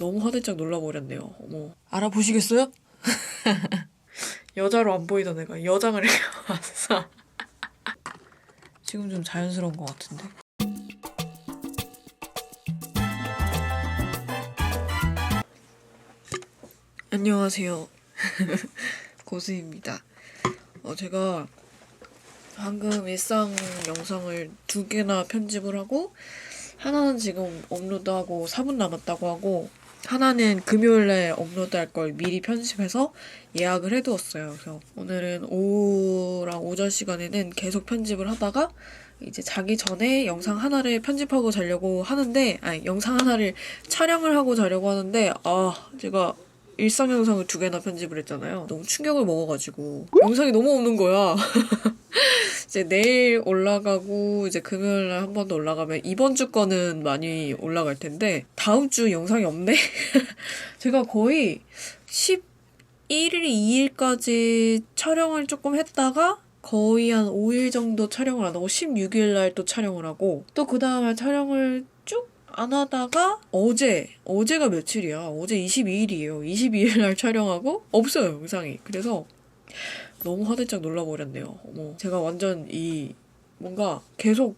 너무 화들짝 놀라버렸네요. 어머. 알아보시겠어요? 여자로 안 보이던 애가 여장을 이렇게 왔어. 지금 좀 자연스러운 것 같은데. 안녕하세요. 고수입니다. 어, 제가 방금 일상 영상을 두 개나 편집을 하고 하나는 지금 업로드하고 4분 남았다고 하고 하나는 금요일에 업로드할 걸 미리 편집해서 예약을 해두었어요. 그래서 오늘은 오후랑 오전 시간에는 계속 편집을 하다가 이제 자기 전에 영상 하나를 편집하고 자려고 하는데 아니 영상 하나를 촬영을 하고 자려고 하는데 아 제가 일상 영상을 두 개나 편집을 했잖아요. 너무 충격을 먹어가지고 영상이 너무 없는 거야. 이제 내일 올라가고 이제 금요일 날 한 번 더 올라가면 이번 주 거는 많이 올라갈 텐데 다음 주 영상이 없네. 제가 거의 11일, 2일까지 촬영을 조금 했다가 거의 한 5일 정도 촬영을 안 하고 16일 날 또 촬영을 하고 또 그 다음에 촬영을 쭉 안 하다가 어제 어제가 며칠이야. 어제 22일이에요. 22일 날 촬영하고 없어요 영상이. 그래서 너무 화들짝 놀라버렸네요. 어머 제가 완전 이 뭔가 계속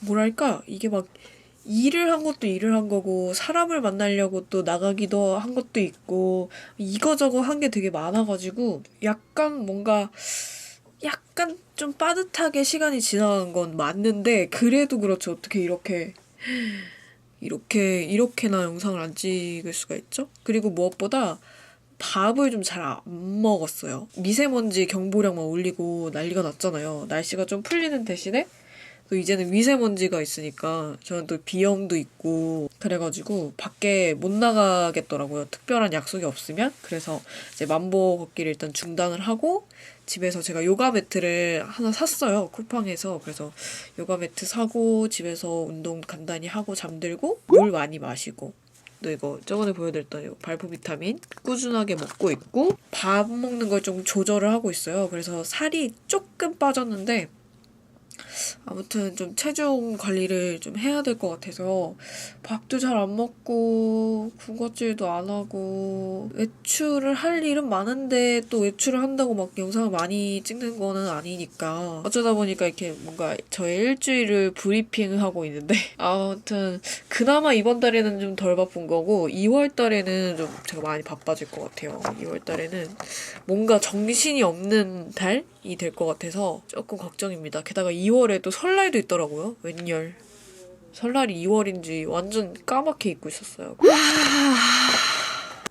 뭐랄까? 이게 막 일을 한 것도 일을 한 거고 사람을 만나려고 또 나가기도 한 것도 있고 이거저거 한 게 되게 많아가지고 약간 뭔가 약간 좀 빠듯하게 시간이 지나간 건 맞는데 그래도 그렇죠. 어떻게 이렇게 이렇게 이렇게나 영상을 안 찍을 수가 있죠? 그리고 무엇보다 밥을 좀 잘 안 먹었어요. 미세먼지 경보량만 올리고 난리가 났잖아요. 날씨가 좀 풀리는 대신에 또 이제는 미세먼지가 있으니까 저는 또 비염도 있고 그래가지고 밖에 못 나가겠더라고요. 특별한 약속이 없으면 그래서 이제 만보 걷기를 일단 중단을 하고 집에서 제가 요가 매트를 하나 샀어요. 쿠팡에서 그래서 요가 매트 사고 집에서 운동 간단히 하고 잠들고 물 많이 마시고 또 이거 저번에 보여드렸던 요 발포 비타민 꾸준하게 먹고 있고 밥 먹는 걸 좀 조절을 하고 있어요. 그래서 살이 조금 빠졌는데 아무튼 좀 체중 관리를 좀 해야 될 것 같아서 밥도 잘 안 먹고 군것질도 안 하고 외출을 할 일은 많은데 또 외출을 한다고 막 영상을 많이 찍는 거는 아니니까 어쩌다 보니까 이렇게 뭔가 저의 일주일을 브리핑을 하고 있는데 아무튼 그나마 이번 달에는 좀 덜 바쁜 거고 2월 달에는 좀 제가 많이 바빠질 것 같아요. 2월 달에는 뭔가 정신이 없는 달이 될 것 같아서 조금 걱정입니다. 게다가 2월에 또 설날도 있더라고요. 웬열. 설날이 2월인지 완전 까맣게 잊고 있었어요.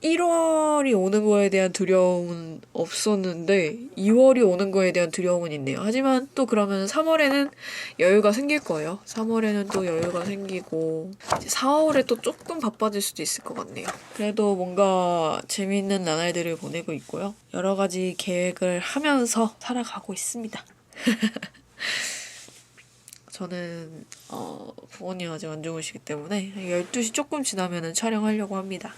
1월이 오는 거에 대한 두려움은 없었는데 2월이 오는 거에 대한 두려움은 있네요. 하지만 또 그러면 3월에는 여유가 생길 거예요. 3월에는 또 여유가 생기고 4월에 또 조금 바빠질 수도 있을 것 같네요. 그래도 뭔가 재미있는 나날들을 보내고 있고요. 여러 가지 계획을 하면서 살아가고 있습니다. 저는 어, 부모님 아직 안 주무시기 때문에 12시 조금 지나면 촬영하려고 합니다.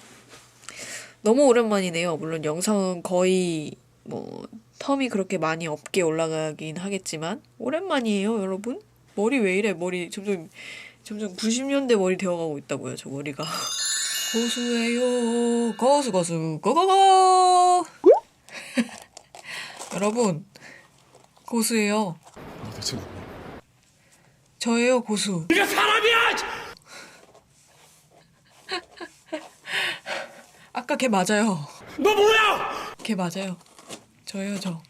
너무 오랜만이네요. 물론 영상은 거의 뭐 텀이 그렇게 많이 없게 올라가긴 하겠지만 오랜만이에요, 여러분. 머리 왜 이래? 머리 점점 점점 90년대 머리 되어가고 있다고요, 저 머리가. 고수예요, 고수 고수 고고고. 여러분 고수예요. 너 대체 누구야? 저예요, 고수. 네가 사람이야! 아까 걔 맞아요. 너 뭐야? 걔 맞아요. 저예요, 저.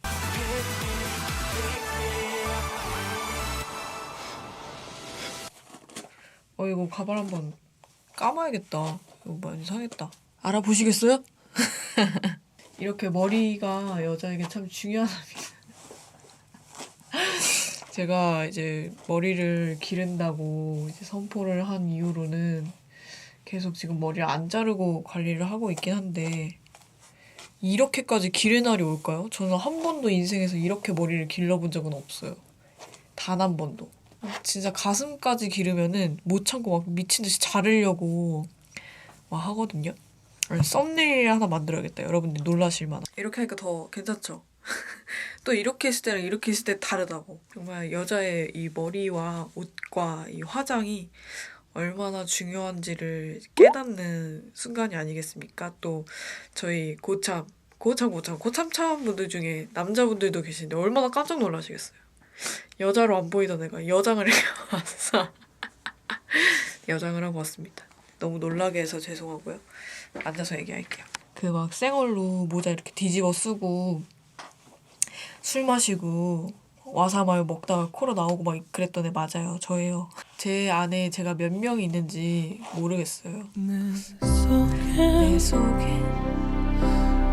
어, 이거 가발 한번 감아야겠다. 이거 많이 상했다. 알아보시겠어요? 이렇게 머리가 여자에게 참 중요합니다. 제가 이제 머리를 기른다고 이제 선포를 한 이후로는 계속 지금 머리를 안 자르고 관리를 하고 있긴 한데 이렇게까지 기를 날이 올까요? 저는 한 번도 인생에서 이렇게 머리를 길러본 적은 없어요. 단 한 번도. 진짜 가슴까지 기르면은 못 참고 막 미친 듯이 자르려고 막 하거든요. 썸네일 하나 만들어야겠다. 여러분들 놀라실 만한. 이렇게 하니까 더 괜찮죠? 또 이렇게 했을 때랑 이렇게 했을 때 다르다고. 정말 여자의 이 머리와 옷과 이 화장이 얼마나 중요한지를 깨닫는 순간이 아니겠습니까? 또 저희 고참, 고참, 고참, 고참참 분들 중에 남자분들도 계신데 얼마나 깜짝 놀라시겠어요. 여자로 안 보이던 애가 여장을 왔어. 여장을 하고 왔습니다. 너무 놀라게 해서 죄송하고요. 앉아서 얘기할게요. 그 막 생얼로 모자 이렇게 뒤집어 쓰고 술 마시고 와사마요 먹다가 코로 나오고 막 그랬던 애 맞아요. 저예요. 제 안에 제가 몇 명이 있는지 모르겠어요. 내 속에 내 속에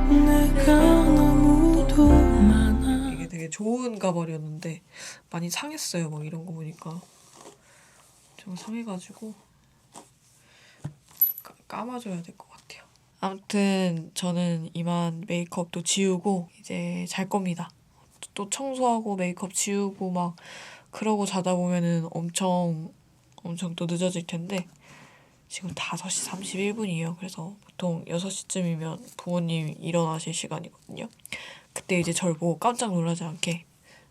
내가 너무도 많아 이게 되게 좋은 가발이었는데 많이 상했어요. 막 이런 거 보니까 좀 상해가지고 까- 감아줘야 될 것 같아요. 아무튼 저는 이만 메이크업도 지우고 이제 잘 겁니다. 또 청소하고 메이크업 지우고 막 그러고 자다 보면은 엄청 엄청 또 늦어질 텐데 지금 5시 31분이에요. 그래서 보통 6시쯤이면 부모님 일어나실 시간이거든요. 그때 이제 절 보고 깜짝 놀라지 않게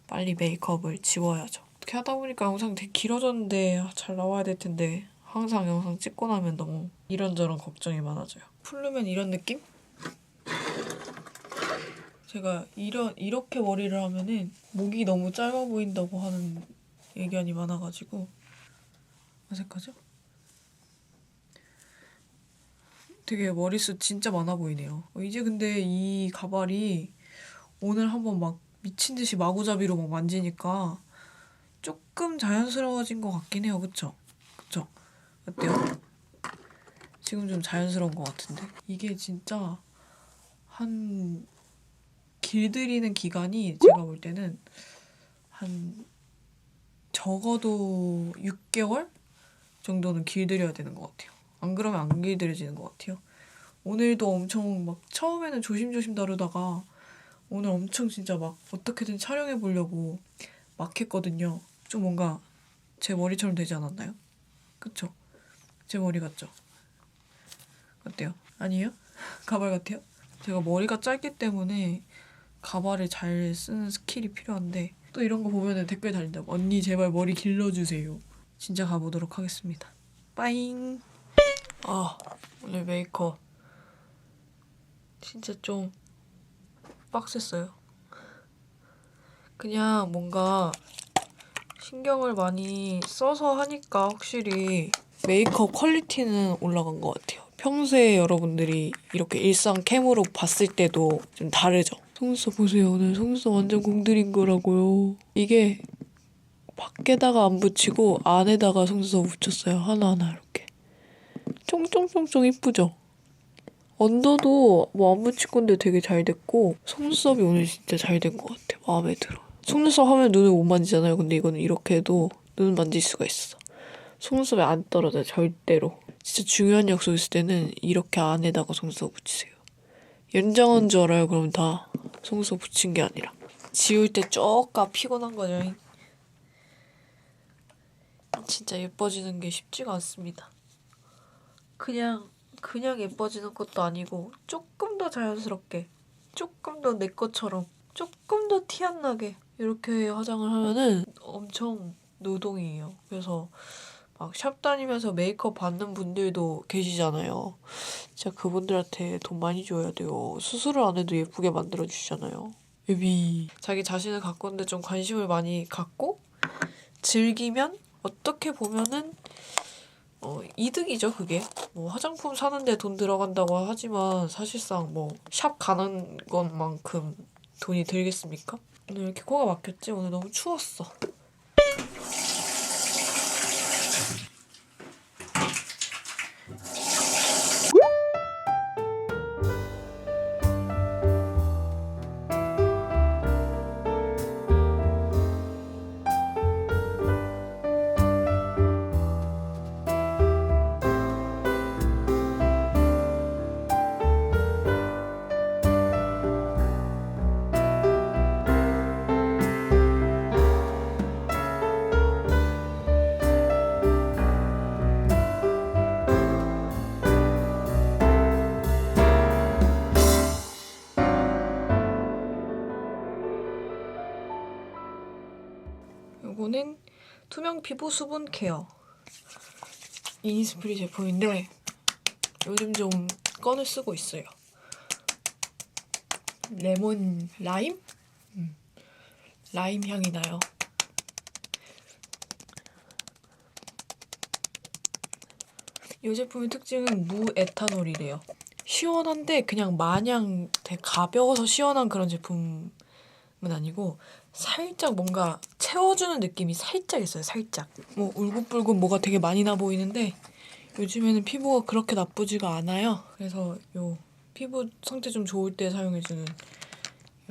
빨리 메이크업을 지워야죠. 어떻게 하다 보니까 영상 되게 길어졌는데 아, 잘 나와야 될 텐데 항상 영상 찍고 나면 너무 이런저런 걱정이 많아져요. 풀르면 이런 느낌? 제가 이런 이렇게 머리를 하면은 목이 너무 짧아 보인다고 하는 의견이 많아가지고 어색하죠? 되게 머리숱 진짜 많아 보이네요. 어, 이제 근데 이 가발이 오늘 한번 막 미친 듯이 마구잡이로 막 만지니까 조금 자연스러워진 것 같긴 해요. 그쵸? 그쵸? 어때요? 지금 좀 자연스러운 것 같은데? 이게 진짜 한 길들이는 기간이 제가 볼 때는 한 적어도 6개월 정도는 길들여야 되는 것 같아요. 안 그러면 안 길들여지는 것 같아요. 오늘도 엄청 막 처음에는 조심조심 다루다가 오늘 엄청 진짜 막 어떻게든 촬영해 보려고 막 했거든요. 좀 뭔가 제 머리처럼 되지 않았나요? 그쵸? 제 머리 같죠? 어때요? 아니에요? 가발 같아요? 제가 머리가 짧기 때문에 가발을 잘 쓰는 스킬이 필요한데 또 이런 거 보면은 댓글 달린다고 언니 제발 머리 길러주세요. 진짜 가보도록 하겠습니다. 빠잉. 아 오늘 메이크업 진짜 좀 빡셌어요. 그냥 뭔가 신경을 많이 써서 하니까 확실히 메이크업 퀄리티는 올라간 것 같아요. 평소에 여러분들이 이렇게 일상 캠으로 봤을 때도 좀 다르죠. 속눈썹 보세요. 오늘 속눈썹 완전 공들인 거라고요. 이게 밖에다가 안 붙이고 안에다가 속눈썹 붙였어요. 하나하나 이렇게. 쫑쫑쫑쫑 이쁘죠? 언더도 뭐 안 붙일 건데 되게 잘 됐고 속눈썹이 오늘 진짜 잘 된 것 같아. 마음에 들어. 속눈썹 하면 눈을 못 만지잖아요. 근데 이거는 이렇게 해도 눈 만질 수가 있어. 속눈썹에 안 떨어져 절대로. 진짜 중요한 약속 있을 때는 이렇게 안에다가 속눈썹 붙이세요. 연장한 줄 알아요. 그럼 다 속눈썹 붙인 게 아니라 지울 때 쪼까 피곤한 거죠. 진짜 예뻐지는 게 쉽지가 않습니다. 그냥 그냥 예뻐지는 것도 아니고 조금 더 자연스럽게 조금 더 내 것처럼 조금 더 티 안 나게 이렇게 화장을 하면은 엄청 노동이에요. 그래서 막 샵 다니면서 메이크업 받는 분들도 계시잖아요. 진짜 그분들한테 돈 많이 줘야 돼요. 수술을 안 해도 예쁘게 만들어 주시잖아요. 예비. 자기 자신을 가꾸는데 좀 관심을 많이 갖고 즐기면 어떻게 보면은 어, 이득이죠, 그게. 뭐, 화장품 사는데 돈 들어간다고 하지만, 사실상 뭐, 샵 가는 것만큼 돈이 들겠습니까? 오늘 왜 이렇게 코가 막혔지? 오늘 너무 추웠어. 요거는 투명 피부 수분 케어. 이니스프리 제품인데 요즘 좀 꺼내 쓰고 있어요. 레몬 라임? 음. 라임 향이 나요. 이 제품의 특징은 무에탄올이래요. 시원한데 그냥 마냥 되게 가벼워서 시원한 그런 제품은 아니고 살짝 뭔가 채워주는 느낌이 살짝 있어요. 살짝. 뭐 울긋불긋 뭐가 되게 많이 나 보이는데 요즘에는 피부가 그렇게 나쁘지가 않아요. 그래서 요 피부 상태 좀 좋을 때 사용해주는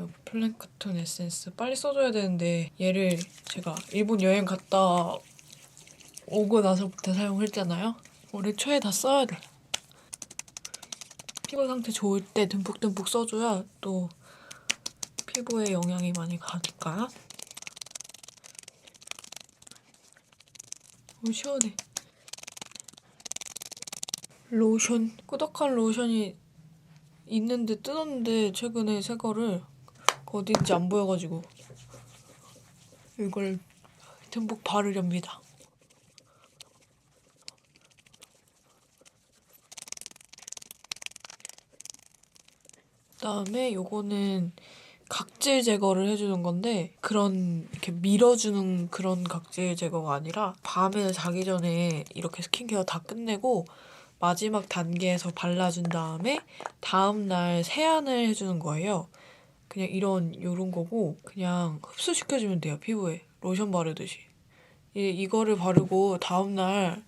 요 플랭크톤 에센스 빨리 써줘야 되는데 얘를 제가 일본 여행 갔다 오고 나서부터 사용했잖아요. 올해 초에 다 써야 돼. 피부 상태 좋을 때 듬뿍듬뿍 써줘야 또 피부에 영향이 많이 가니까. 오 시원해. 로션 꾸덕한 로션이 있는데 뜯었는데 최근에 새 거를 그 어딘지 안 보여가지고 이걸 듬뿍 바르렵니다. 그다음에 요거는 각질 제거를 해주는 건데 그런 이렇게 밀어주는 그런 각질 제거가 아니라 밤에 자기 전에 이렇게 스킨케어 다 끝내고 마지막 단계에서 발라준 다음에 다음날 세안을 해주는 거예요. 그냥 이런 요런 거고 그냥 흡수시켜주면 돼요 피부에 로션 바르듯이 이, 이거를 바르고 다음날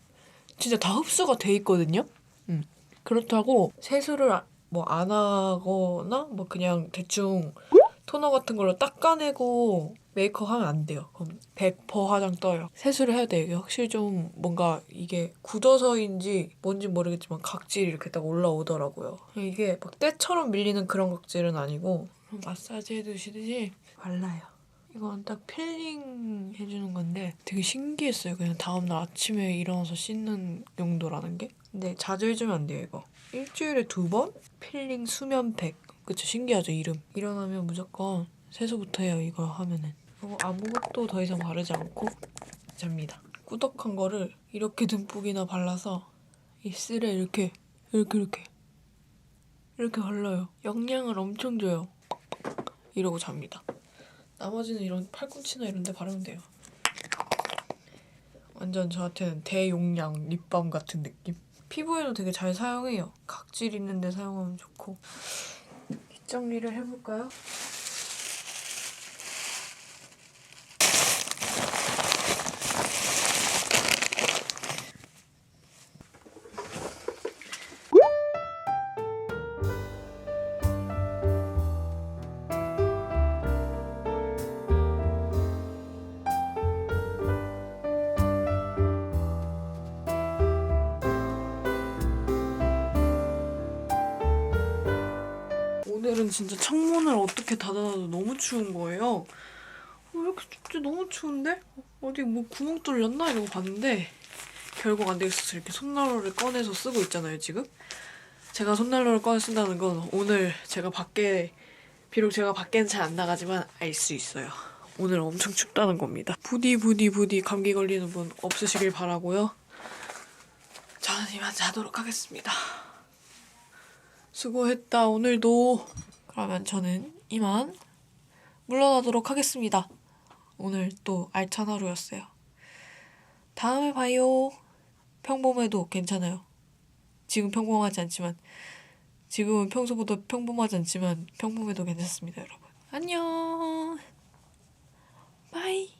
진짜 다 흡수가 돼 있거든요. 음. 그렇다고 세수를 뭐 안 하거나 뭐 그냥 대충 토너 같은 걸로 닦아내고 메이크업 하면 안 돼요. 그럼 100% 화장 떠요. 세수를 해야 돼요. 이게 확실히 좀 뭔가 이게 굳어서인지 뭔지 모르겠지만 각질이 이렇게 딱 올라오더라고요. 이게 막 때처럼 밀리는 그런 각질은 아니고 마사지 해두시듯이 발라요. 이건 딱 필링 해주는 건데 되게 신기했어요. 그냥 다음날 아침에 일어나서 씻는 용도라는 게. 근데 자주 해주면 안 돼요, 이거. 일주일에 두 번? 필링 수면팩. 그쵸, 신기하죠, 이름. 일어나면 무조건 세수부터 해요, 이거 하면은. 그리고 아무것도 더 이상 바르지 않고 잡니다. 꾸덕한 거를 이렇게 듬뿍이나 발라서 입술에 이렇게, 이렇게, 이렇게. 이렇게 발라요. 영양을 엄청 줘요. 이러고 잡니다. 나머지는 이런 팔꿈치나 이런 데 바르면 돼요. 완전 저한테는 대용량 립밤 같은 느낌? 피부에도 되게 잘 사용해요. 각질 있는 데 사용하면 좋고. 빗 정리를 해볼까요? 진짜 창문을 어떻게 닫아놔도 너무 추운 거예요. 어, 왜 이렇게 춥지? 너무 추운데? 어디 뭐 구멍 뚫렸나? 이러고 봤는데 결국 안 되겠어서 이렇게 손난로를 꺼내서 쓰고 있잖아요, 지금. 제가 손난로를 꺼내 쓴다는 건 오늘 제가 밖에 비록 제가 밖에는 잘 안 나가지만 알 수 있어요. 오늘 엄청 춥다는 겁니다. 부디 부디 부디 감기 걸리는 분 없으시길 바라고요. 저는 이만 자도록 하겠습니다. 수고했다 오늘도 그러면 저는 이만 물러나도록 하겠습니다. 오늘 또 알찬 하루였어요. 다음에 봐요. 평범해도 괜찮아요. 지금 평범하지 않지만, 지금은 평소보다 평범하지 않지만, 평범해도 괜찮습니다, 여러분. 안녕! 바이!